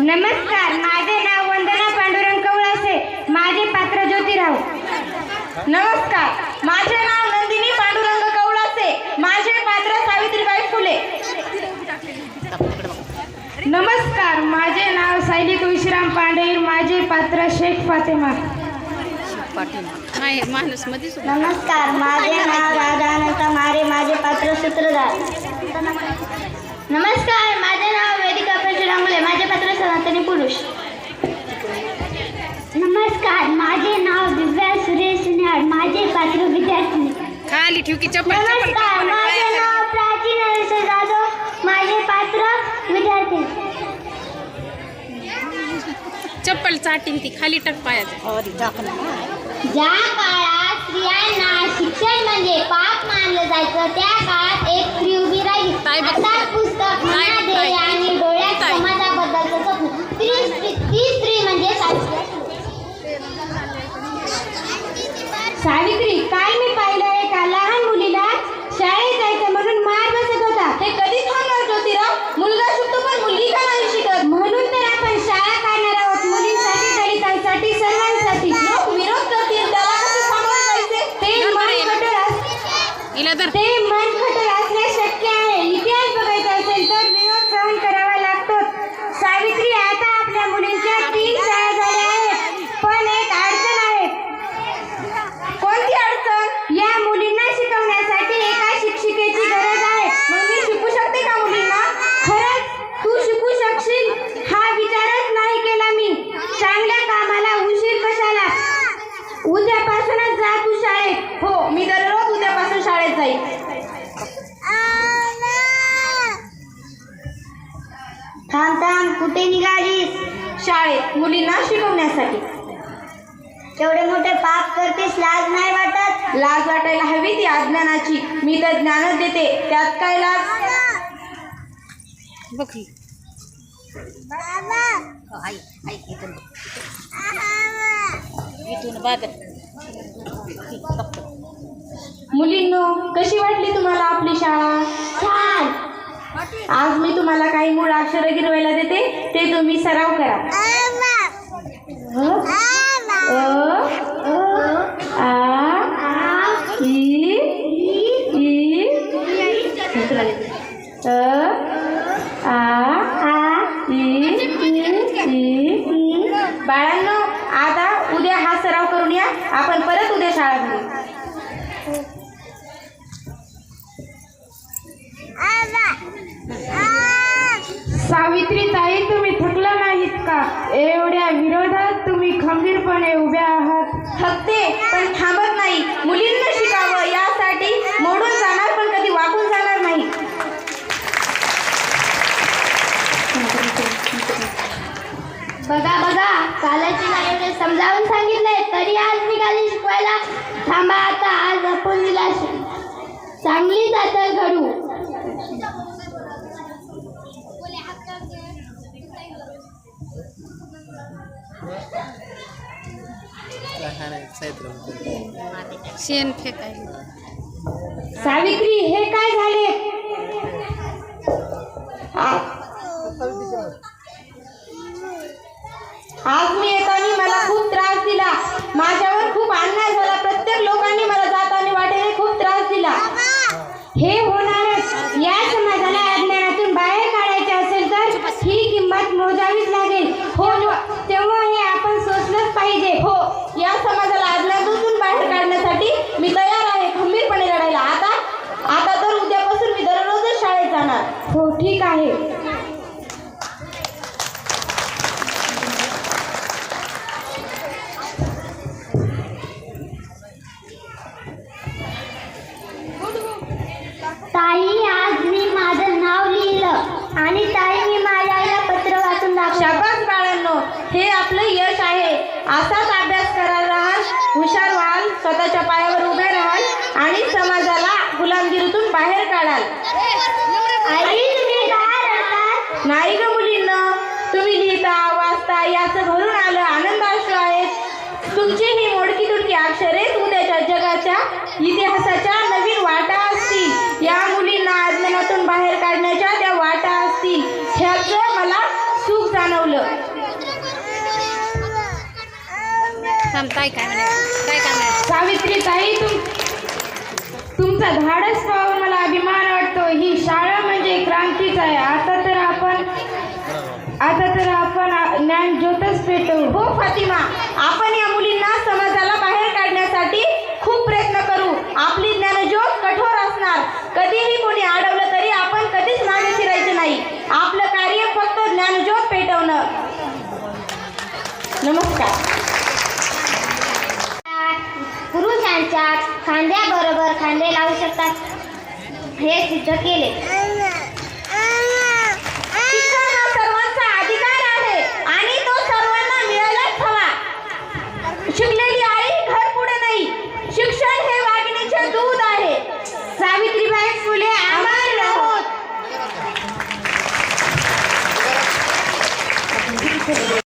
नमस्कार माझे नाव वंदना पांडुरंग कवळासे. माझे पात्र ज्योतिराव. नमस्कार माझे नाव नंदिनी पांडुरंग कवळासे. माझे पात्र सावित्रीबाई फुले. नमस्कार माझे नाव सायली तुळशीराम पांडेर. माझे पात्र शेख फातेमा. नाही माणूसमध्ये नमस्कार माझे नाव राधानंद मारे. माझे पात्र सूत्रधार. नमस्कार माझे नाव वेदिका परशुरामुले माझे पात्र सनातनी पुरुष. नमस्कार माझे नाव दिव्या सुरेश माझे पात्र विद्यार्थी. खाली ठेव की चप्पल चप्पल. नमस्कार माझे नाव प्राचीन हर्ष जाधव माझे पात्र विद्यार्थी. चप्पल चाटीन ती खाली टाक पायाचं ज्या काळात स्त्रियांना शिक्षण म्हणजे पाप मानलं जायचं त्या काळात एक थांब थांब कुठे निघालीस? शाळेत मुलींना शिकवण्यासाठी. तेवढे मोठे पाप करतेस लाज नाही वाटत? लाज वाटायला हवी ती अज्ञानाची. मी तर ज्ञानच देते. त्यात काय लाज? बघ ही. मुलींनो कशी वाटली तुम्हाला आपली शाळा? छान. आज मी तुम्हाला काही मूळ अक्षर गिरवायला देते ते तुम्ही सराव करा बाळांनो आता उद्या हा सराव करून या आपण परत उद्या शाळा घेऊ सावित्री ताई तुम्ही थकला नाहीत का? एवढ्या विरोधात तुम्ही खंबीरपणे उभ्या आहात. थकते पण थांबत नाही. मुलींना शिकावं यासाठी मोडून जाणार पण कधी वाकून जाणार नाही. बघा बघा कालाची एवढे समजावून सांगितलंय तरी आज निघाली शिकवायला. थांबा आता आज आपण तिला शि- चांगली जातं घडू. शेण फेकायला सावित्री हे काय झाले? आज मी येताना मला खूप त्रास दिला. माझ्यावर खूप अन्याय झाला. प्रत्येक लोकांनी मला जाताना वाटेने खूप त्रास दिला. हे होणारच या समाजाला अज्ञानातून बाहेर काढायचे असेल तर ही किंमत मोजावीच लागेल हो तेव्हा हे आपण सोचलंच पाहिजे हो या समाजाला अज्ञानातून बाहेर काढण्यासाठी मी तयार आहे खंबीरपणे लढायला आता आता तर उद्यापासून मी दररोजच शाळेत जाणार हो ठीक आहे ताई आज मी माझं नाव लिहिलं आणि ताई मी माझ्या आईला पत्र वाचून दाखवलं शाबास बाळांनो हे आपलं यश आहे असाच अभ्यास करायला राहाल हुशार व्हाल स्वतःच्या पायावर उभे राहाल आणि समाजाला गुलामगिरीतून बाहेर काढाल. नाही ग मुलींना. तुम्ही लिहिता वाचता याचं भरून आलं आनंद अश्रू आहेत. तुमची ही मोडकी तुडकी अक्षरे उद्याच्या जगाच्या इतिहासाच्या थांब ताई काय काय काय म्हणायचं सावित्री ताई तुम तुमचा धाडस पाहून मला अभिमान वाटतो. ही शाळा म्हणजे क्रांतीच आहे. आता तर आपण आता तर आपण ज्ञान ज्योतच पेटवू. हो फातिमा. आपण या मुलींना समाजाला बाहेर काढण्यासाठी खूप प्रयत्न करू. आपली ज्ञानज्योत कठोर असणार. कधीही कोणी अडवलं तरी आपण कधीच मागे फिरायचे नाही. आपलं कार्य फक्त ज्ञानज्योत पेटवणं. नमस्कार. खांद्याबरोबर खांदे लावू शकतात. हे सिद्ध केले.